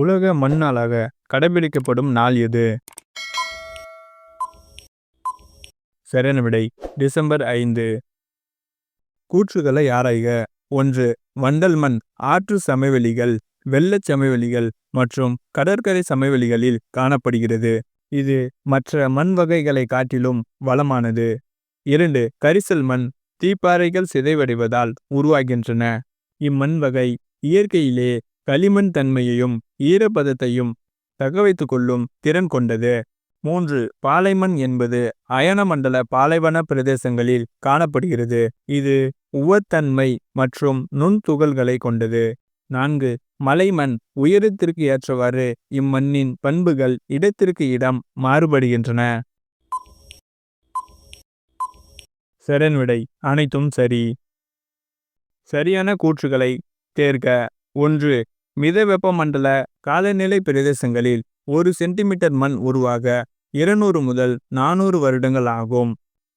உலக மண் நாளாக கடைபிடிக்கப்படும் நாள் எது? சரியான விடை டிசம்பர் ஐந்து. கூற்றுகளை ஆராய்க. ஒன்று வண்டல் மண் ஆற்று சமவெளிகள் வெள்ளச் சமவெளிகள் மற்றும் கடற்கரை சமவெளிகளில் காணப்படுகிறது. இது மற்ற மண் வகைகளை காட்டிலும் வளமானது. இரண்டு கரிசல் மண் தீப்பாறைகள் சிதைவடைவதால் உருவாகின்றன. இம்மண் வகை இயற்கையிலே களிமண் தன்மையையும் ஈரப்பதத்தையும் தகவைத்து கொள்ளும் திறன் கொண்டது. மூன்று பாலைமண் என்பது அயனமண்டல பாலைவன பிரதேசங்களில் காணப்படுகிறது. இது உவத்தன்மை மற்றும் நுண்துகள்களை கொண்டது. நான்கு மலைமண் உயரத்திற்கு ஏற்றவாறு இம்மண்ணின் பண்புகள் இடத்திற்கு இடம் மாறுபடுகின்றன. சரண் விடை அனைத்தும் சரி. சரியான கூற்றுகளை தேர்க. ஒன்று மித வெப்பமண்டல காலநிலை பிரதேசங்களில் ஒரு சென்டிமீட்டர் மண் உருவாக இருநூறு முதல் நானூறு வருடங்கள் ஆகும்.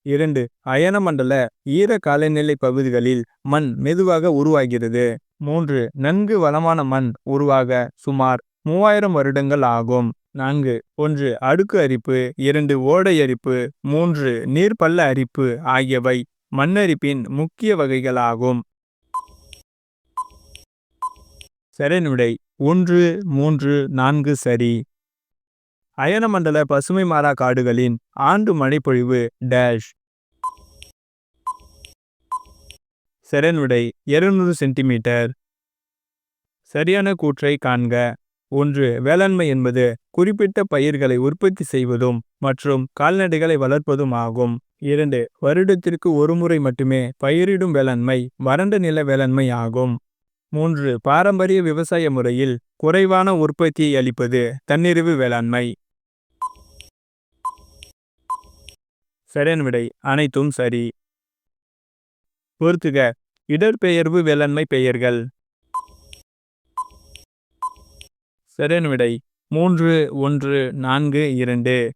இரண்டு அயனமண்டல ஈர காலநிலை பகுதிகளில் மண் மெதுவாக உருவாகிறது. மூன்று நன்கு வளமான மண் உருவாக சுமார் மூவாயிரம் வருடங்கள் ஆகும். நான்கு ஒன்று அடுக்கு அரிப்பு இரண்டு ஓடை அரிப்பு மூன்று நீர்ப்பள்ள அரிப்பு ஆகியவை மண்ணரிப்பின் முக்கிய வகைகளாகும். சரியான விடை ஒன்று மூன்று நான்கு சரி. அயனமண்டல பசுமை மாறா காடுகளின் ஆண்டு மழைப்பொழிவு டேஷ். சரியான விடை இருநூறு சென்டிமீட்டர். சரியான கூற்றை காண்க. ஒன்று வேளாண்மை என்பது குறிப்பிட்ட பயிர்களை உற்பத்தி செய்வதும் மற்றும் கால்நடைகளை வளர்ப்பதும் ஆகும். இரண்டு வருடத்திற்கு ஒருமுறை மட்டுமே பயிரிடும் வேளாண்மை வறண்ட நில வேளாண்மை ஆகும். மூன்று. பாரம்பரிய விவசாய முறையில் குறைவான உற்பத்தியை அளிப்பது தன்னிறைவு வேளாண்மை. சரியான விடை. அனைத்தும் சரி. பொறுத்துக. இடர்பெயர்வு வேளாண்மை பெயர்கள். சரியான விடை. மூன்று ஒன்று நான்கு இரண்டு.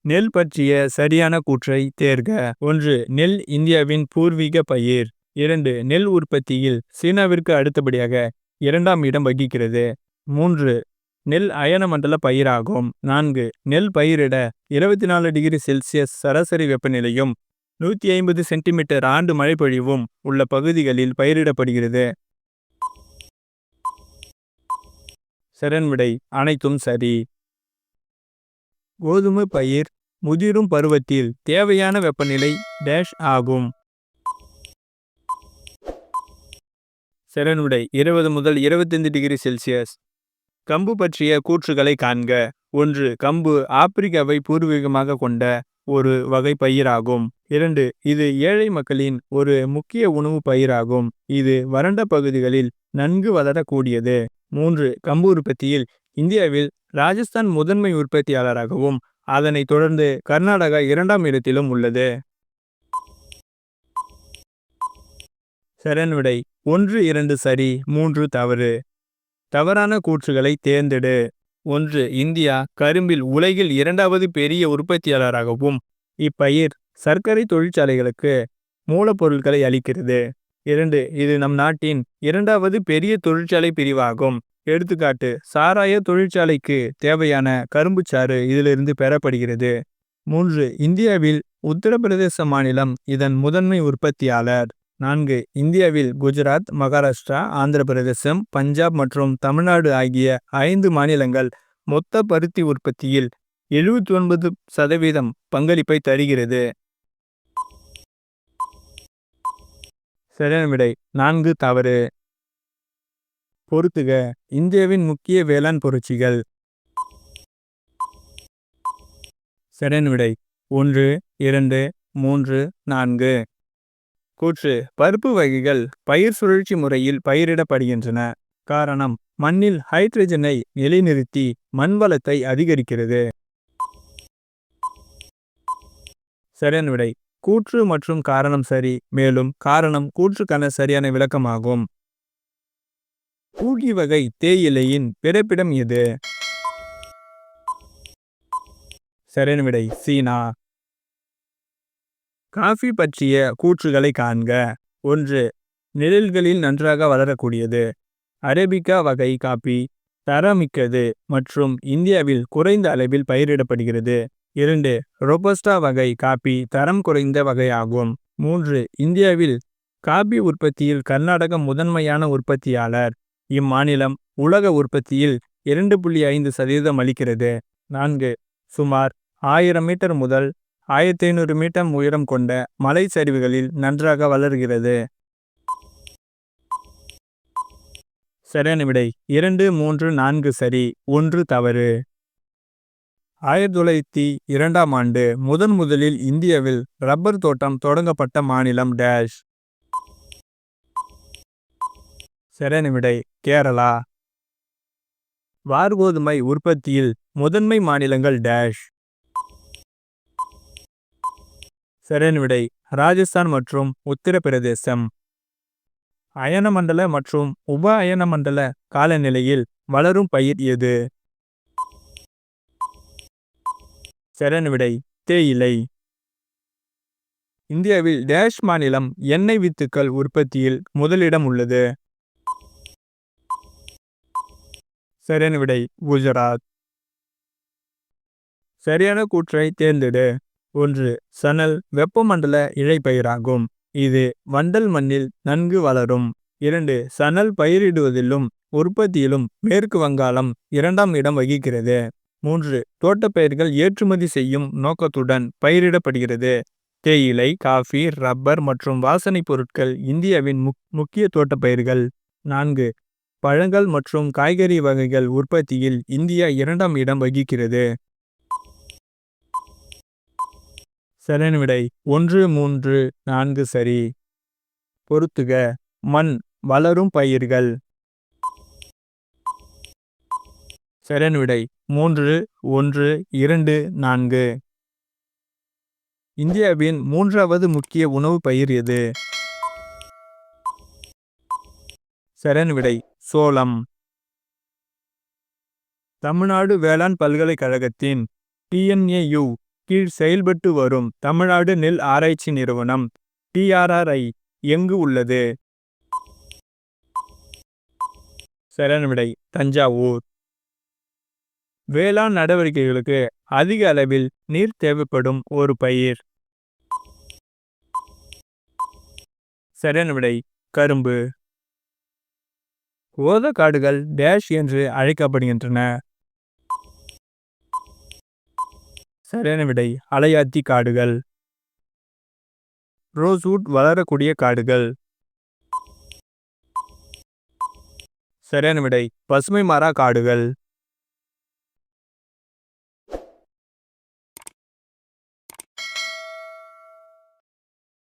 நெல் பற்றிய சரியான கூற்றை தேர்க. ஒன்று. நெல் இந்தியாவின் பூர்வீக பயிர். இரண்டு நெல் உற்பத்தியில் சீனாவிற்கு அடுத்தபடியாக இரண்டாம் இடம் வகிக்கிறது. மூன்று நெல் அயனமண்டல பயிராகும். நான்கு நெல் பயிரிட இருபத்தி நாலு டிகிரி செல்சியஸ் சராசரி வெப்பநிலையும் நூற்றி ஐம்பது சென்டிமீட்டர் ஆண்டு மழைப்பொழிவும் உள்ள பகுதிகளில் பயிரிடப்படுகிறது. சரண் விடை அனைத்தும் சரி. கோதுமை பயிர் முதிரும் பருவத்தில் தேவையான வெப்பநிலை டேஷ் ஆகும். செரனுடை இருபது முதல் இருபத்தைந்து டிகிரி செல்சியஸ். கம்பு பற்றிய கூற்றுகளை காண்க. ஒன்று கம்பு ஆப்பிரிக்காவை பூர்வீகமாக கொண்ட ஒரு வகை பயிராகும். இரண்டு இது ஏழை மக்களின் ஒரு முக்கிய உணவு பயிராகும். இது வறண்ட பகுதிகளில் நன்கு வளரக்கூடியது. மூன்று கம்பு உற்பத்தியில் இந்தியாவில் ராஜஸ்தான் முதன்மை உற்பத்தியாளராகவும் அதனைத் தொடர்ந்து கர்நாடகா இரண்டாம் இடத்திலும் உள்ளது. சரண் விடை. ஒன்று இரண்டு சரி மூன்று தவறு. தவறான கூற்றுகளை தேர்ந்தெடு. ஒன்று இந்தியா கரும்பில் உலகில் இரண்டாவது பெரிய உற்பத்தியாளராகவும் இப்பயிர் சர்க்கரை தொழிற்சாலைகளுக்கு மூலப்பொருட்களை அளிக்கிறது. இரண்டு இது நம் நாட்டின் இரண்டாவது பெரிய தொழிற்சாலை பிரிவாகும். எடுத்துக்காட்டு சாராய தொழிற்சாலைக்கு தேவையான கரும்புச்சாறு இதிலிருந்து பெறப்படுகிறது. மூன்று இந்தியாவில் உத்தரப்பிரதேச மாநிலம் இதன் முதன்மை உற்பத்தியாளர். நான்கு இந்தியாவில் குஜராத் மகாராஷ்டிரா ஆந்திர பிரதேசம் பஞ்சாப் மற்றும் தமிழ்நாடு ஆகிய ஐந்து மாநிலங்கள் மொத்த பருத்தி உற்பத்தியில் எழுபத்தி ஒன்பது சதவீதம் பங்களிப்பை தருகிறது. சரியான விடை நான்கு தவறு. பொறுத்துக இந்தியாவின் முக்கிய வேளாண் புரட்சிகள். சரியான விடை ஒன்று இரண்டு மூன்று நான்கு. கூற்று பருப்பு வகைகள் பயிர் சுழற்சி முறையில் பயிரிடப்படுகின்றன. காரணம் மண்ணில் ஹைட்ரஜனை நிலைநிறுத்தி மண் வளத்தை அதிகரிக்கிறது. சரியான விடை. கூற்று மற்றும் காரணம் சரி மேலும் காரணம் கூற்றுக்கான சரியான விளக்கமாகும். பூகி வகை தேயிலையின் பிறப்பிடம் எது? சரியான விடை சீனா. காஃபி பற்றிய கூற்றுகளை காண்க. ஒன்று நிழல்களில் நன்றாக வளரக்கூடியது. அரேபிகா வகை காபி தரமிக்கது மற்றும் இந்தியாவில் குறைந்த அளவில் பயிரிடப்படுகிறது. இரண்டு ரொபஸ்டா வகை காபி தரம் குறைந்த வகையாகும். மூன்று இந்தியாவில் காபி உற்பத்தியில் கர்நாடகம் முதன்மையான உற்பத்தியாளர். இம்மாநிலம் உலக உற்பத்தியில் இரண்டு புள்ளி ஐந்து சதவீதம் அளிக்கிறது. நான்கு சுமார் ஆயிரம் மீட்டர் முதல் ஆயிரத்தி ஐநூறு மீட்டர் உயரம் கொண்ட மலை சரிவுகளில் நன்றாக வளர்கிறது. சரியான விடை இரண்டு மூன்று நான்கு சரி. ஒன்று தவறு. ஆயிரத்தி தொள்ளாயிரத்தி இரண்டாம் ஆண்டு முதன் முதலில் இந்தியாவில் ரப்பர் தோட்டம் தொடங்கப்பட்ட மாநிலம் டேஷ். சரியான விடை கேரளா. வார்கோதுமை உற்பத்தியில் முதன்மை மாநிலங்கள் டேஷ். சரியான விடை ராஜஸ்தான் மற்றும் உத்தரப்பிரதேசம். அயனமண்டல மற்றும் உப அயனமண்டல காலநிலையில் வளரும் பயிர் எது? சரியான விடை தேயிலை இந்தியாவில் டேஷ் மாநிலம் எண்ணெய் வித்துக்கள் உற்பத்தியில் முதலிடம் உள்ளது. சரியான விடை குஜராத். சரியான கூற்றை தேர்ந்தெடு. ஒன்று சணல் வெப்பமண்டல இழைப்பயிராகும். இது வண்டல் மண்ணில் நன்கு வளரும். இரண்டு சணல் பயிரிடுவதிலும் உற்பத்தியிலும் மேற்கு வங்காளம் இரண்டாம் இடம் வகிக்கிறது. மூன்று தோட்டப்பயிர்கள் ஏற்றுமதி செய்யும் நோக்கத்துடன் பயிரிடப்படுகிறது. தேயிலை காஃபி ரப்பர் மற்றும் வாசனைப் பொருட்கள் இந்தியாவின் முக் முக்கிய தோட்டப்பயிர்கள். நான்கு பழங்கள் மற்றும் காய்கறி வகைகள் உற்பத்தியில் இந்தியா இரண்டாம் இடம் வகிக்கிறது. சரியான விடை ஒன்று மூன்று நான்கு சரி. பொறுத்துக மண் வளரும் பயிர்கள். சரியான விடை மூன்று ஒன்று இரண்டு நான்கு. இந்தியாவின் மூன்றாவது முக்கிய உணவு பயிர் எது? சரியான விடை சோளம். தமிழ்நாடு வேளாண் பல்கலைக்கழகத்தின் டிஎன்ஏயு கீழ் செயல்பட்டு வரும் தமிழ்நாடு நெல் ஆராய்ச்சி நிறுவனம் டிஆர்ஆர்ஐ எங்கு உள்ளது? சரணவிடை தஞ்சாவூர். வேளாண் நடவடிக்கைகளுக்கு அதிக அளவில் நீர் தேவைப்படும் ஒரு பயிர். சரணவிடை கரும்பு. ஓத காடுகள் டேஷ் என்று அழைக்கப்படுகின்றன. சரியான விடை அலையாத்தி காடுகள். ரோஸ்வுட் வளரக்கூடிய காடுகள். சரியான விடை பசுமை மரா காடுகள்.